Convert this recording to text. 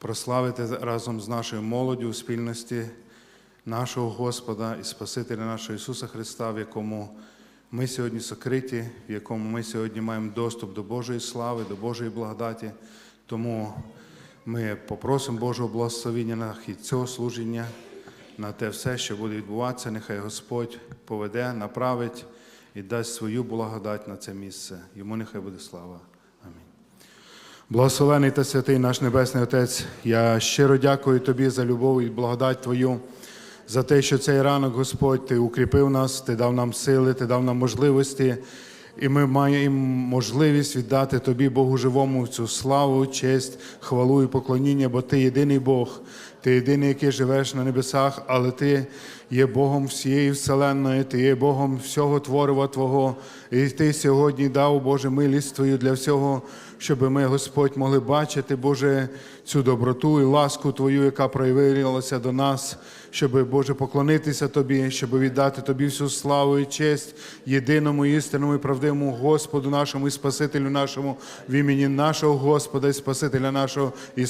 прославити разом з нашою молоддю у спільності нашого Господа і Спасителя нашого Ісуса Христа, в якому ми сьогодні сокриті, в якому ми сьогодні маємо доступ до Божої слави, до Божої благодаті. Тому ми попросимо Божого благословення на хід цього служення, на те все, що буде відбуватися. Нехай Господь поведе, направить і дасть свою благодать на це місце. Йому нехай буде слава. Благословений та святий наш Небесний Отець, я щиро дякую Тобі за любов і благодать Твою, за те, що цей ранок, Господь, Ти укріпив нас, Ти дав нам сили, Ти дав нам можливості, і ми маємо можливість віддати Тобі, Богу живому, цю славу, честь, хвалу і поклоніння, бо Ти єдиний Бог, Ти єдиний, який живеш на небесах, але Ти є Богом всієї вселенної, Ти є Богом всього творива Твого. І Ти сьогодні дав, Боже, милість Твою для всього, щоб ми, Господь, могли бачити, Боже, цю доброту і ласку Твою, яка проявилася до нас, щоб, Боже, поклонитися Тобі, щоб віддати Тобі всю славу і честь єдиному істинному і правдивому Господу нашому і Спасителю нашому в імені нашого Господа і Спасителя нашого Ісуса.